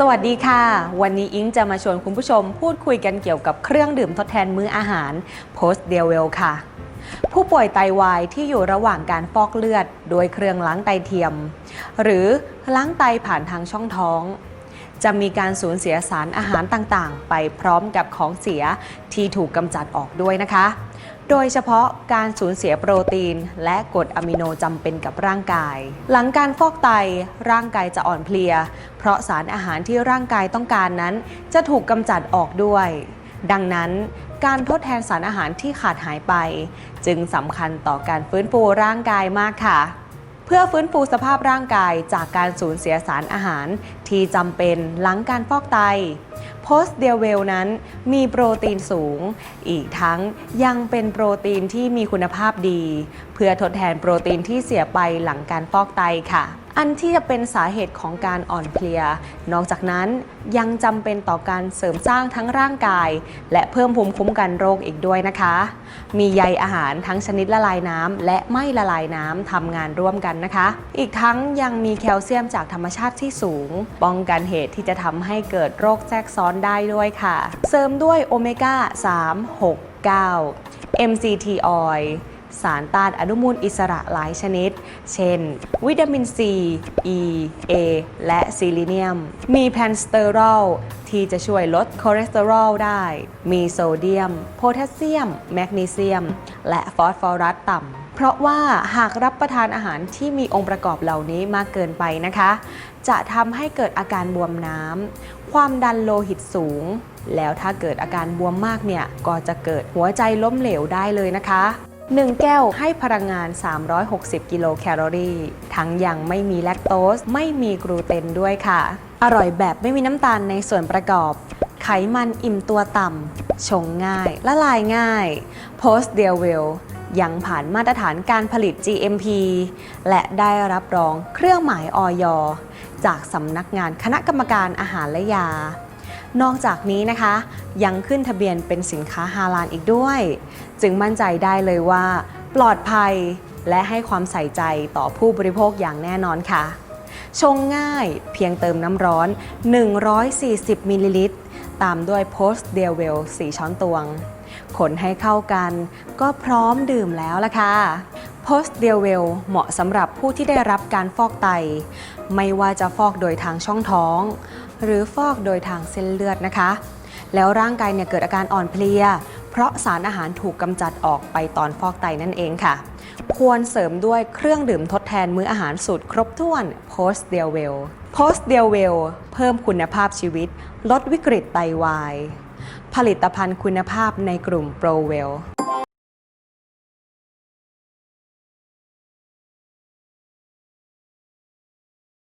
สวัสดีค่ะ วันนี้อิงจะมาชวนคุณผู้ชมพูดคุยกันเกี่ยวกับเครื่องดื่มทดแทนมื้ออาหาร Post d e w e l ค่ะ ผู้ป่วยไตวายที่อยู่ระหว่างการฟอกเลือด โดยเครื่องล้างไตเทียม หรือล้างไตผ่านทางช่องท้อง จะมีการสูญเสียสารอาหารต่างๆ ไปพร้อมกับของเสียที่ถูกกำจัดออกด้วยนะคะ โดยเฉพาะการสูญเสียโปรตีน และกรดอะมิโนจำเป็นกับร่างกาย หลังการฟอกไตร่างกายจะอ่อนเพลีย เพราะสารอาหารที่ร่างกายต้องการนั้น จะถูกกำจัดออกด้วย ดังนั้นการทดแทนสารอาหารที่ขาดหายไป จึงสำคัญต่อการฟื้นฟูร่างกายมากค่ะ เพื่อฟื้นฟูสภาพร่างกายจากการสูญเสียสารอาหารที่จำเป็นหลังการฟอกไต โพสเดลเวลนั้นมีโปรตีนสูง อีกทั้งยังเป็นโปรตีนที่มีคุณภาพดี เพื่อทดแทนโปรตีนที่เสียไปหลังการฟอกไตค่ะ อันที่จะเป็นสาเหตุของการอ่อนเพลีย นอกจากนั้นยังจำเป็นต่อการเสริมสร้างทั้งร่างกาย และเพิ่มภูมิคุ้มกันโรคอีกด้วยนะคะ มีใยอาหารทั้งชนิดละลายน้ำและไม่ละลายน้ำทำงานร่วมกันนะคะ อีกทั้งยังมีแคลเซียมจากธรรมชาติที่สูง ป้องกันเหตุที่จะทำให้เกิดโรคแทรกซ้อนได้ด้วยค่ะ เสริมด้วยโอเมก้า3 6 9 MCT oil สารต้านอนุมูลอิสระหลายชนิด เช่น วิตามิน C E A และซิลิเนียม มีแพนสเตอรอลที่จะช่วยลดคอเลสเตอรอลได้ มีโซเดียม โพแทสเซียม แมกนีเซียม และฟอสฟอรัสต่ำเพราะว่าหากรับประทานอาหารที่มีองค์ประกอบเหล่านี้มากเกินไปนะคะ จะทำให้เกิดอาการบวมน้ำความดันโลหิตสูง แล้วถ้าเกิดอาการบวมมากเนี่ย ก็จะเกิดหัวใจล้มเหลวได้เลยนะคะ 1 แก้วให้พลังงาน 360 กิโลแคลอรี่ ทั้งยังไม่มีแลคโตส ไม่มีกลูเตนด้วยค่ะ อร่อยแบบไม่มีน้ำตาลในส่วนประกอบ ไขมันอิ่มตัวต่ำ ชงง่าย ละลายง่าย Post d e l w e l ยังผ่านมาตรฐานการผลิต GMP และได้รับรองเครื่องหมายออยจากสำนักงานคณะกรรมการอาหารและยา นอกจากนี้นะคะ ยังขึ้นทะเบียนเป็นสินค้าฮาลาลอีกด้วย จึงมั่นใจได้เลยว่า ปลอดภัยและให้ความใส่ใจต่อผู้บริโภคอย่างแน่นอนค่ะ ชงง่ายเพียงเติมน้ำร้อน 140 มิลลิลิตร ตามด้วยโพสต์เดลเวล 4 ช้อนตวงคนให้เข้ากัน ก็พร้อมดื่มแล้วล่ะค่ะ โพสต์เดลเวลเหมาะสำหรับผู้ที่ได้รับการฟอกไต ไม่ว่าจะฟอกโดยทางช่องท้อง หรือฟอกโดยทางเส้นเลือดนะคะ แล้วร่างกายเนี่ยเกิดอาการอ่อนเพลีย เพราะสารอาหารถูกกำจัดออกไปตอนฟอกไตนั่นเองค่ะ ควรเสริมด้วยเครื่องดื่มทดแทนมื้ออาหารสูตรครบถ้วน Post d e l w e l Post d e l w e l เพิ่มคุณภาพชีวิต ลดวิกฤตไตวาย ผลิตภัณฑ์คุณภาพในกลุ่ม Pro w e l